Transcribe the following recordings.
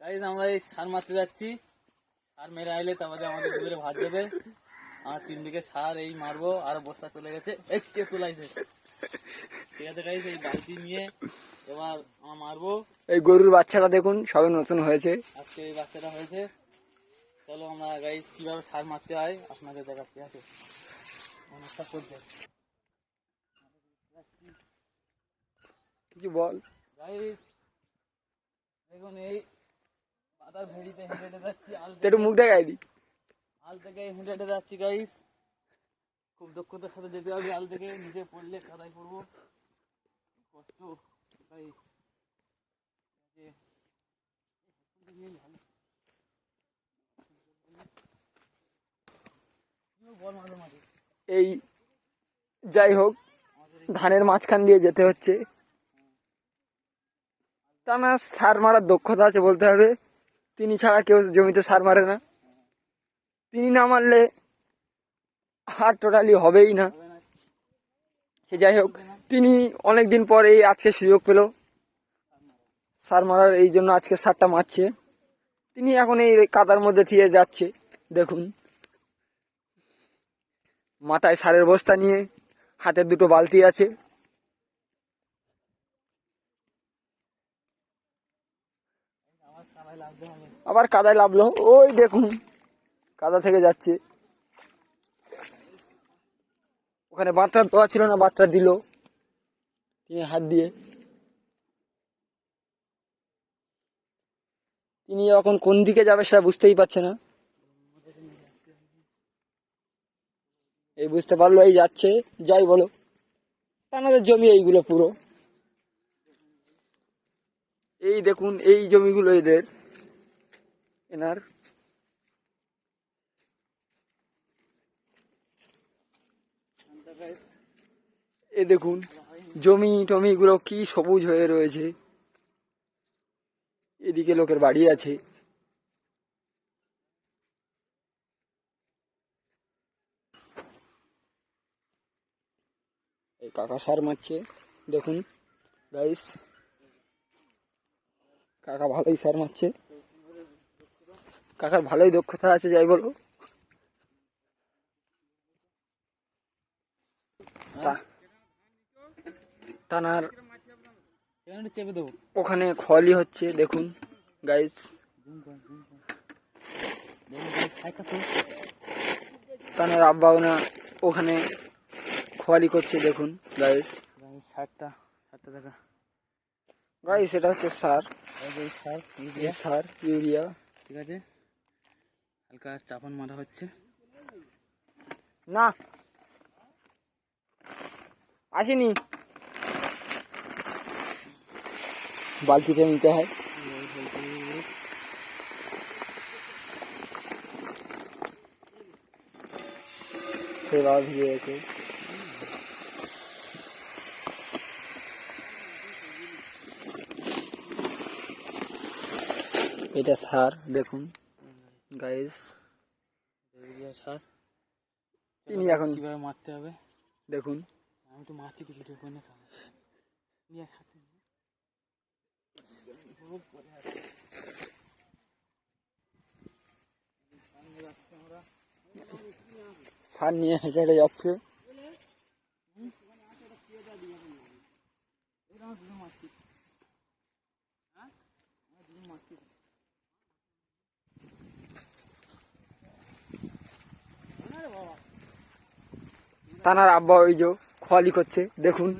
Guys আমরা এই সার মারতে যাচ্ছি। সার মেরে আইলে তারপরে আমাদের দুপুরে ভাত দেবে। আর তিন দিকে সার এই মারবো আর বস্তা চলে গেছে। এই কে তোলাইছে ঠিক আছে গাইজ এই বালতি নিয়ে এবার আমরা মারবো। এই গরুর বাচ্চাটা দেখুন সবে নতুন হয়েছে। আজকে এই বাচ্চাটা হয়েছে। চলো আমরা গাইজ কীভাবে সার মারতে হয় আপনাদের দেখাচ্ছি আছে? অনেকটা করছে কিছু বল। গাইজ দেখুন এই পাতার ভেড়িতে হেঁটে হেঁটে যাচ্ছি আল একটু মুখ দেখাই দি। আল থেকে হেঁটে হেঁটে যাচ্ছি গাইস খুব দক্ষতার সাথে যেতে হবে আল থেকে নিচে পড়লে কাদায় পড়ব। কষ্ট গাইস এই যাই হোক ধানের মাঝখান দিয়ে যেতে হচ্ছে। তা না সার মারার দক্ষতা আছে বলতে হবে। তিনি ছাড়া কেউ জমিতে সার মারে না। তিনি না মারলে আর টোটালি হবেই না। সে যাই হোক, তিনি অনেক দিন পর এই আজকে সুযোগ পেল। সার মারার এই জন্য আজকে সারটা মারছে। তিনি এখন এই কাদার মধ্যে থিয়ে যাচ্ছে, দেখুন। মাথায় সারের বস্তা নিয়ে হাতের দুটো বালতি আছে আমার কাদায় লাগতে হবে আবার কাদায় লাভলো ওই দেখুন, কাদা থেকে যাচ্ছে। ওখানে বাচ্চা দেওয়া ছিল না বাচ্চা দিল। তিনি হাত দিয়ে। তিনি এখন কোন দিকে যাবে সেটা বুঝতেই পারছে না। এই বুঝতে পারল, এই যাচ্ছে। যাই বলো, তানাদের জমি এইগুলো পুরো। এই দেখুন, এই জমিগুলো এদের। এনার এ দেখুন, জমি টমি গুলো কি সবুজ হয়ে রয়েছে। এদিকে লোকের বাড়ি আছে। এই কাকা সার মারছে। দেখুন গাইস কাকা ভালোই সার মারছে। কাকার ভালোই দক্ষতা আছে যাই বলো। দেবো ওখানে খলি হচ্ছে দেখুন গাইস তানার আব্বাও না ওখানে খোয়ালি করছে দেখুন গাইস সারটা সারটা দেখা গাইস এটা হচ্ছে সার সার ইউরিয়া। ঠিক আছে। হালকা চাপান মারা হচ্ছে। না। আসেনি। বালতিতে নিতে হয়। সেবা ভিজে গেছে। এটা সার, দেখুন। গাইস ইউরিয়া সার তিনি এখন কীভাবে মারতে হবে দেখুন। আমি তো মারছি তো ভিডিও করে সার নিয়ে হেঁটে হেঁটে যাচ্ছে। তানার আব্বা ওই যে খোয়ালি করছে, দেখুন।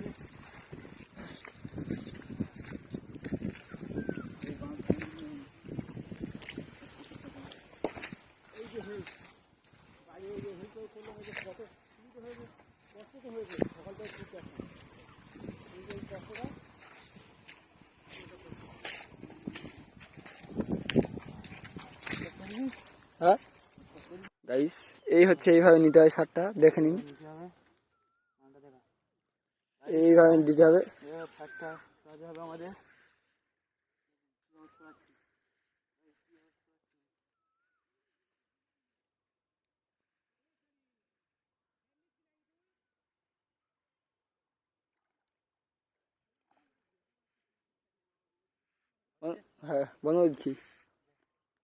হ্যাঁ? এই হচ্ছে এইভাবে নিতে হয় সারটা দেখে নিন দিতে হবে মানটা দেখা এইভাবে দিতে হবে এবার সারটা কাজে হবে আমাদের হ্যাঁ বন্ধ দিচ্ছি